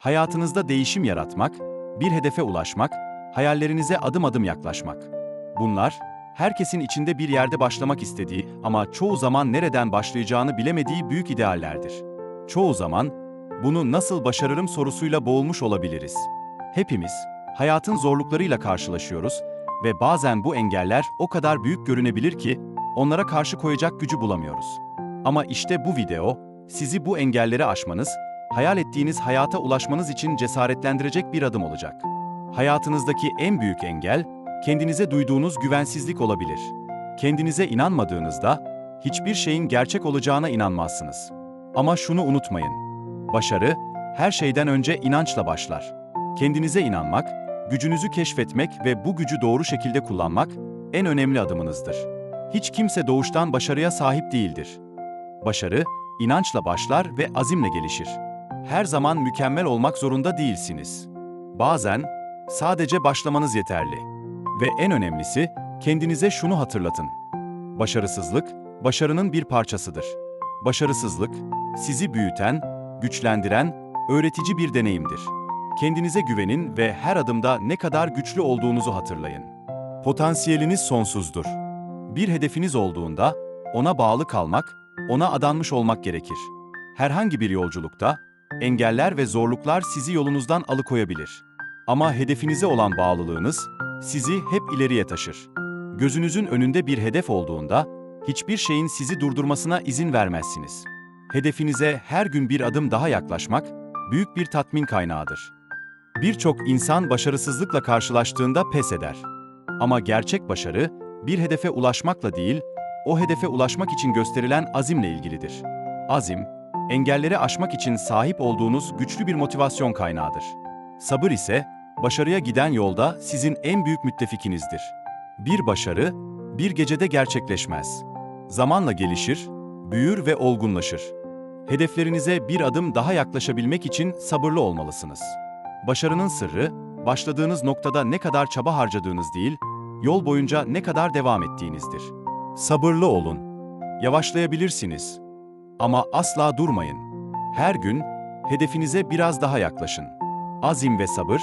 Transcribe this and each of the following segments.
Hayatınızda değişim yaratmak, bir hedefe ulaşmak, hayallerinize adım adım yaklaşmak. Bunlar, herkesin içinde bir yerde başlamak istediği ama çoğu zaman nereden başlayacağını bilemediği büyük ideallerdir. Çoğu zaman, bunu nasıl başarırım sorusuyla boğulmuş olabiliriz. Hepimiz, hayatın zorluklarıyla karşılaşıyoruz ve bazen bu engeller o kadar büyük görünebilir ki, onlara karşı koyacak gücü bulamıyoruz. Ama işte bu video, sizi bu engelleri aşmanız, hayal ettiğiniz hayata ulaşmanız için cesaretlendirecek bir adım olacak. Hayatınızdaki en büyük engel, kendinize duyduğunuz güvensizlik olabilir. Kendinize inanmadığınızda, hiçbir şeyin gerçek olacağına inanmazsınız. Ama şunu unutmayın, başarı, her şeyden önce inançla başlar. Kendinize inanmak, gücünüzü keşfetmek ve bu gücü doğru şekilde kullanmak, en önemli adımınızdır. Hiç kimse doğuştan başarıya sahip değildir. Başarı, inançla başlar ve azimle gelişir. Her zaman mükemmel olmak zorunda değilsiniz. Bazen sadece başlamanız yeterli. Ve en önemlisi, kendinize şunu hatırlatın. Başarısızlık, başarının bir parçasıdır. Başarısızlık, sizi büyüten, güçlendiren, öğretici bir deneyimdir. Kendinize güvenin ve her adımda ne kadar güçlü olduğunuzu hatırlayın. Potansiyeliniz sonsuzdur. Bir hedefiniz olduğunda, ona bağlı kalmak, ona adanmış olmak gerekir. Herhangi bir yolculukta, engeller ve zorluklar sizi yolunuzdan alıkoyabilir. Ama hedefinize olan bağlılığınız, sizi hep ileriye taşır. Gözünüzün önünde bir hedef olduğunda, hiçbir şeyin sizi durdurmasına izin vermezsiniz. Hedefinize her gün bir adım daha yaklaşmak, büyük bir tatmin kaynağıdır. Birçok insan başarısızlıkla karşılaştığında pes eder. Ama gerçek başarı, bir hedefe ulaşmakla değil, o hedefe ulaşmak için gösterilen azimle ilgilidir. Azim, engelleri aşmak için sahip olduğunuz güçlü bir motivasyon kaynağıdır. Sabır ise, başarıya giden yolda sizin en büyük müttefikinizdir. Bir başarı, bir gecede gerçekleşmez. Zamanla gelişir, büyür ve olgunlaşır. Hedeflerinize bir adım daha yaklaşabilmek için sabırlı olmalısınız. Başarının sırrı, başladığınız noktada ne kadar çaba harcadığınız değil, yol boyunca ne kadar devam ettiğinizdir. Sabırlı olun. Yavaşlayabilirsiniz. Ama asla durmayın. Her gün hedefinize biraz daha yaklaşın. Azim ve sabır,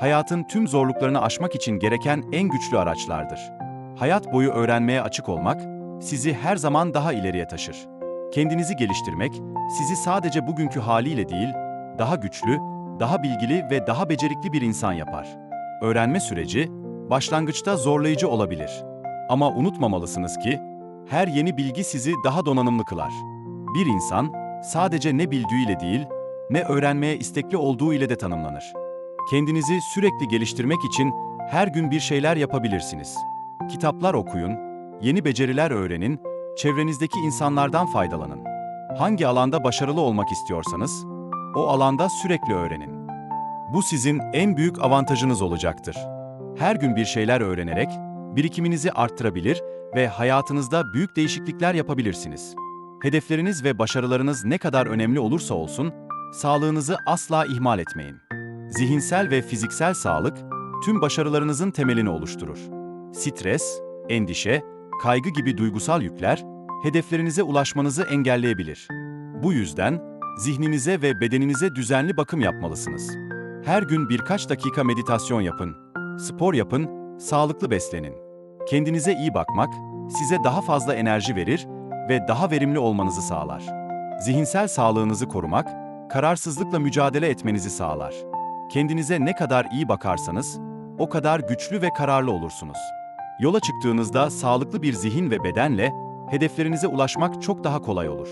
hayatın tüm zorluklarını aşmak için gereken en güçlü araçlardır. Hayat boyu öğrenmeye açık olmak, sizi her zaman daha ileriye taşır. Kendinizi geliştirmek, sizi sadece bugünkü haliyle değil, daha güçlü, daha bilgili ve daha becerikli bir insan yapar. Öğrenme süreci, başlangıçta zorlayıcı olabilir. Ama unutmamalısınız ki, her yeni bilgi sizi daha donanımlı kılar. Bir insan, sadece ne bildiğiyle değil, ne öğrenmeye istekli olduğu ile de tanımlanır. Kendinizi sürekli geliştirmek için her gün bir şeyler yapabilirsiniz. Kitaplar okuyun, yeni beceriler öğrenin, çevrenizdeki insanlardan faydalanın. Hangi alanda başarılı olmak istiyorsanız, o alanda sürekli öğrenin. Bu sizin en büyük avantajınız olacaktır. Her gün bir şeyler öğrenerek birikiminizi arttırabilir ve hayatınızda büyük değişiklikler yapabilirsiniz. Hedefleriniz ve başarılarınız ne kadar önemli olursa olsun, sağlığınızı asla ihmal etmeyin. Zihinsel ve fiziksel sağlık tüm başarılarınızın temelini oluşturur. Stres, endişe, kaygı gibi duygusal yükler hedeflerinize ulaşmanızı engelleyebilir. Bu yüzden zihninize ve bedeninize düzenli bakım yapmalısınız. Her gün birkaç dakika meditasyon yapın, spor yapın, sağlıklı beslenin. Kendinize iyi bakmak size daha fazla enerji verir ve daha verimli olmanızı sağlar. Zihinsel sağlığınızı korumak, kararsızlıkla mücadele etmenizi sağlar. Kendinize ne kadar iyi bakarsanız, o kadar güçlü ve kararlı olursunuz. Yola çıktığınızda sağlıklı bir zihin ve bedenle hedeflerinize ulaşmak çok daha kolay olur.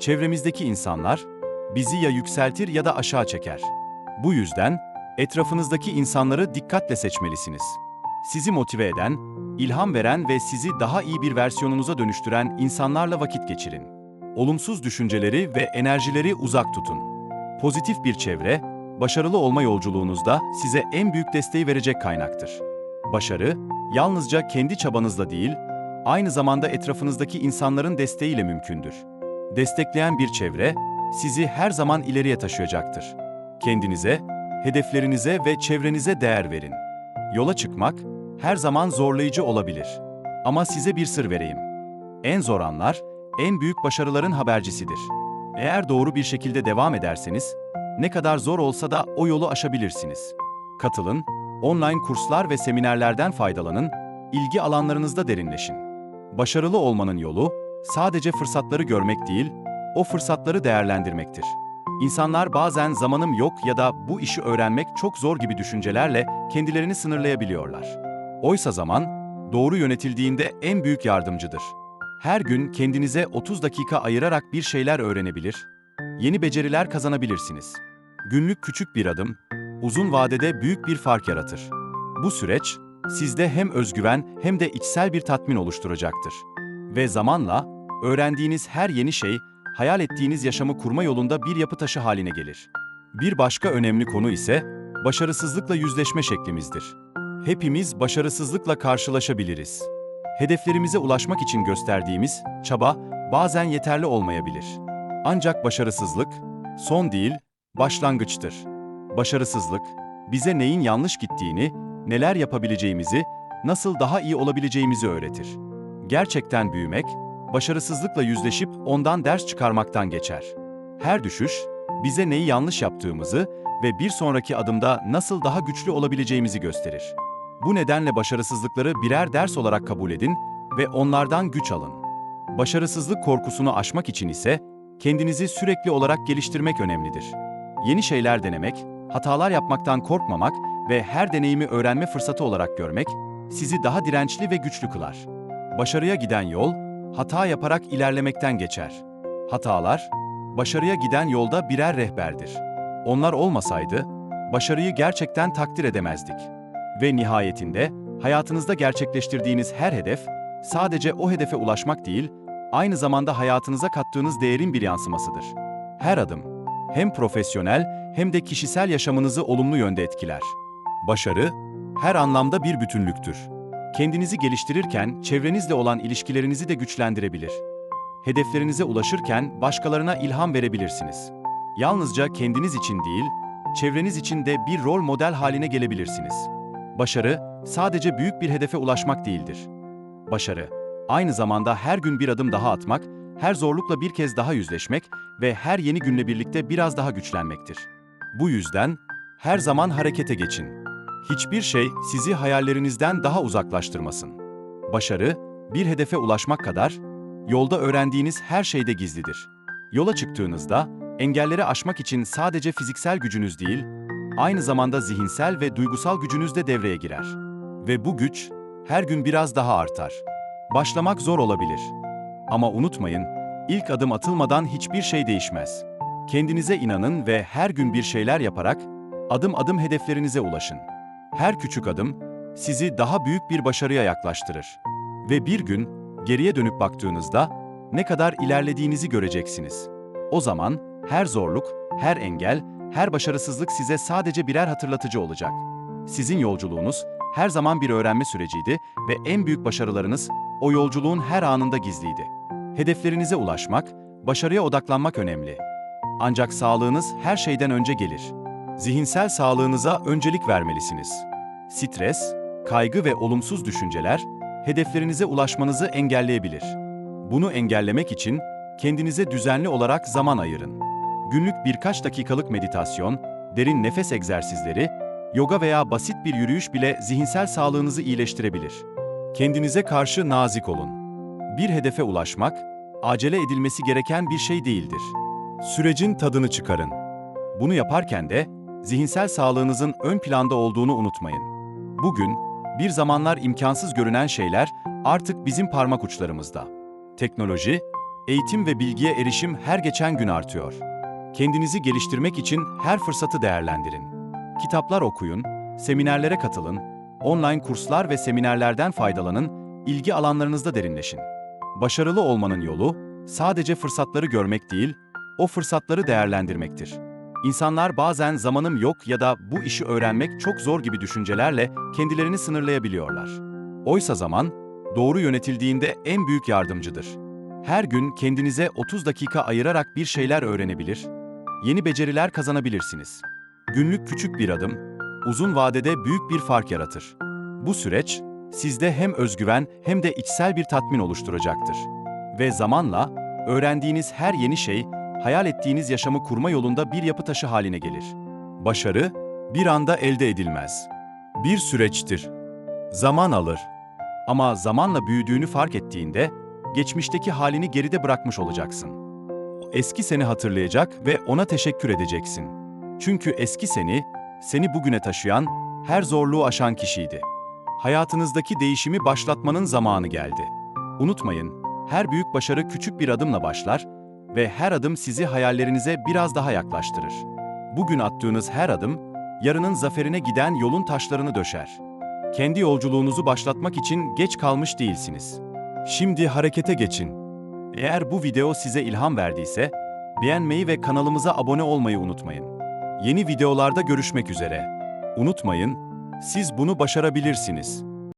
Çevremizdeki insanlar bizi ya yükseltir ya da aşağı çeker. Bu yüzden etrafınızdaki insanları dikkatle seçmelisiniz. Sizi motive eden, ilham veren ve sizi daha iyi bir versiyonunuza dönüştüren insanlarla vakit geçirin. Olumsuz düşünceleri ve enerjileri uzak tutun. Pozitif bir çevre, başarılı olma yolculuğunuzda size en büyük desteği verecek kaynaktır. Başarı, yalnızca kendi çabanızla değil, aynı zamanda etrafınızdaki insanların desteğiyle mümkündür. Destekleyen bir çevre, sizi her zaman ileriye taşıyacaktır. Kendinize, hedeflerinize ve çevrenize değer verin. Yola çıkmak her zaman zorlayıcı olabilir. Ama size bir sır vereyim. En zor anlar, en büyük başarıların habercisidir. Eğer doğru bir şekilde devam ederseniz, ne kadar zor olsa da o yolu aşabilirsiniz. Katılın, online kurslar ve seminerlerden faydalanın, ilgi alanlarınızda derinleşin. Başarılı olmanın yolu sadece fırsatları görmek değil, o fırsatları değerlendirmektir. İnsanlar bazen zamanım yok ya da bu işi öğrenmek çok zor gibi düşüncelerle kendilerini sınırlayabiliyorlar. Oysa zaman, doğru yönetildiğinde en büyük yardımcıdır. Her gün kendinize 30 dakika ayırarak bir şeyler öğrenebilir, yeni beceriler kazanabilirsiniz. Günlük küçük bir adım, uzun vadede büyük bir fark yaratır. Bu süreç, sizde hem özgüven hem de içsel bir tatmin oluşturacaktır. Ve zamanla, öğrendiğiniz her yeni şey, hayal ettiğiniz yaşamı kurma yolunda bir yapı taşı haline gelir. Bir başka önemli konu ise, başarısızlıkla yüzleşme şeklimizdir. Hepimiz başarısızlıkla karşılaşabiliriz. Hedeflerimize ulaşmak için gösterdiğimiz çaba bazen yeterli olmayabilir. Ancak başarısızlık son değil, başlangıçtır. Başarısızlık bize neyin yanlış gittiğini, neler yapabileceğimizi, nasıl daha iyi olabileceğimizi öğretir. Gerçekten büyümek, başarısızlıkla yüzleşip ondan ders çıkarmaktan geçer. Her düşüş bize neyi yanlış yaptığımızı ve bir sonraki adımda nasıl daha güçlü olabileceğimizi gösterir. Bu nedenle başarısızlıkları birer ders olarak kabul edin ve onlardan güç alın. Başarısızlık korkusunu aşmak için ise kendinizi sürekli olarak geliştirmek önemlidir. Yeni şeyler denemek, hatalar yapmaktan korkmamak ve her deneyimi öğrenme fırsatı olarak görmek sizi daha dirençli ve güçlü kılar. Başarıya giden yol, hata yaparak ilerlemekten geçer. Hatalar, başarıya giden yolda birer rehberdir. Onlar olmasaydı, başarıyı gerçekten takdir edemezdik. Ve nihayetinde, hayatınızda gerçekleştirdiğiniz her hedef, sadece o hedefe ulaşmak değil, aynı zamanda hayatınıza kattığınız değerin bir yansımasıdır. Her adım, hem profesyonel hem de kişisel yaşamınızı olumlu yönde etkiler. Başarı, her anlamda bir bütünlüktür. Kendinizi geliştirirken çevrenizle olan ilişkilerinizi de güçlendirebilir. Hedeflerinize ulaşırken başkalarına ilham verebilirsiniz. Yalnızca kendiniz için değil, çevreniz için de bir rol model haline gelebilirsiniz. Başarı, sadece büyük bir hedefe ulaşmak değildir. Başarı, aynı zamanda her gün bir adım daha atmak, her zorlukla bir kez daha yüzleşmek ve her yeni günle birlikte biraz daha güçlenmektir. Bu yüzden her zaman harekete geçin. Hiçbir şey sizi hayallerinizden daha uzaklaştırmasın. Başarı, bir hedefe ulaşmak kadar, yolda öğrendiğiniz her şeyde gizlidir. Yola çıktığınızda, engelleri aşmak için sadece fiziksel gücünüz değil, aynı zamanda zihinsel ve duygusal gücünüz de devreye girer. Ve bu güç, her gün biraz daha artar. Başlamak zor olabilir. Ama unutmayın, ilk adım atılmadan hiçbir şey değişmez. Kendinize inanın ve her gün bir şeyler yaparak adım adım hedeflerinize ulaşın. Her küçük adım sizi daha büyük bir başarıya yaklaştırır. Ve bir gün geriye dönüp baktığınızda ne kadar ilerlediğinizi göreceksiniz. O zaman her zorluk, her engel, her başarısızlık size sadece birer hatırlatıcı olacak. Sizin yolculuğunuz her zaman bir öğrenme süreciydi ve en büyük başarılarınız o yolculuğun her anında gizliydi. Hedeflerinize ulaşmak, başarıya odaklanmak önemli. Ancak sağlığınız her şeyden önce gelir. Zihinsel sağlığınıza öncelik vermelisiniz. Stres, kaygı ve olumsuz düşünceler hedeflerinize ulaşmanızı engelleyebilir. Bunu engellemek için kendinize düzenli olarak zaman ayırın. Günlük birkaç dakikalık meditasyon, derin nefes egzersizleri, yoga veya basit bir yürüyüş bile zihinsel sağlığınızı iyileştirebilir. Kendinize karşı nazik olun. Bir hedefe ulaşmak, acele edilmesi gereken bir şey değildir. Sürecin tadını çıkarın. Bunu yaparken de zihinsel sağlığınızın ön planda olduğunu unutmayın. Bugün, bir zamanlar imkansız görünen şeyler artık bizim parmak uçlarımızda. Teknoloji, eğitim ve bilgiye erişim her geçen gün artıyor. Kendinizi geliştirmek için her fırsatı değerlendirin. Kitaplar okuyun, seminerlere katılın, online kurslar ve seminerlerden faydalanın, ilgi alanlarınızda derinleşin. Başarılı olmanın yolu sadece fırsatları görmek değil, o fırsatları değerlendirmektir. İnsanlar bazen zamanım yok ya da bu işi öğrenmek çok zor gibi düşüncelerle kendilerini sınırlayabiliyorlar. Oysa zaman, doğru yönetildiğinde en büyük yardımcıdır. Her gün kendinize 30 dakika ayırarak bir şeyler öğrenebilir, yeni beceriler kazanabilirsiniz. Günlük küçük bir adım, uzun vadede büyük bir fark yaratır. Bu süreç, sizde hem özgüven hem de içsel bir tatmin oluşturacaktır. Ve zamanla, öğrendiğiniz her yeni şey, hayal ettiğiniz yaşamı kurma yolunda bir yapı taşı haline gelir. Başarı, bir anda elde edilmez. Bir süreçtir. Zaman alır. Ama zamanla büyüdüğünü fark ettiğinde, geçmişteki halini geride bırakmış olacaksın. Eski seni hatırlayacak ve ona teşekkür edeceksin. Çünkü eski seni, seni bugüne taşıyan, her zorluğu aşan kişiydi. Hayatınızdaki değişimi başlatmanın zamanı geldi. Unutmayın, her büyük başarı küçük bir adımla başlar ve her adım sizi hayallerinize biraz daha yaklaştırır. Bugün attığınız her adım, yarının zaferine giden yolun taşlarını döşer. Kendi yolculuğunuzu başlatmak için geç kalmış değilsiniz. Şimdi harekete geçin. Eğer bu video size ilham verdiyse, beğenmeyi ve kanalımıza abone olmayı unutmayın. Yeni videolarda görüşmek üzere. Unutmayın, siz bunu başarabilirsiniz.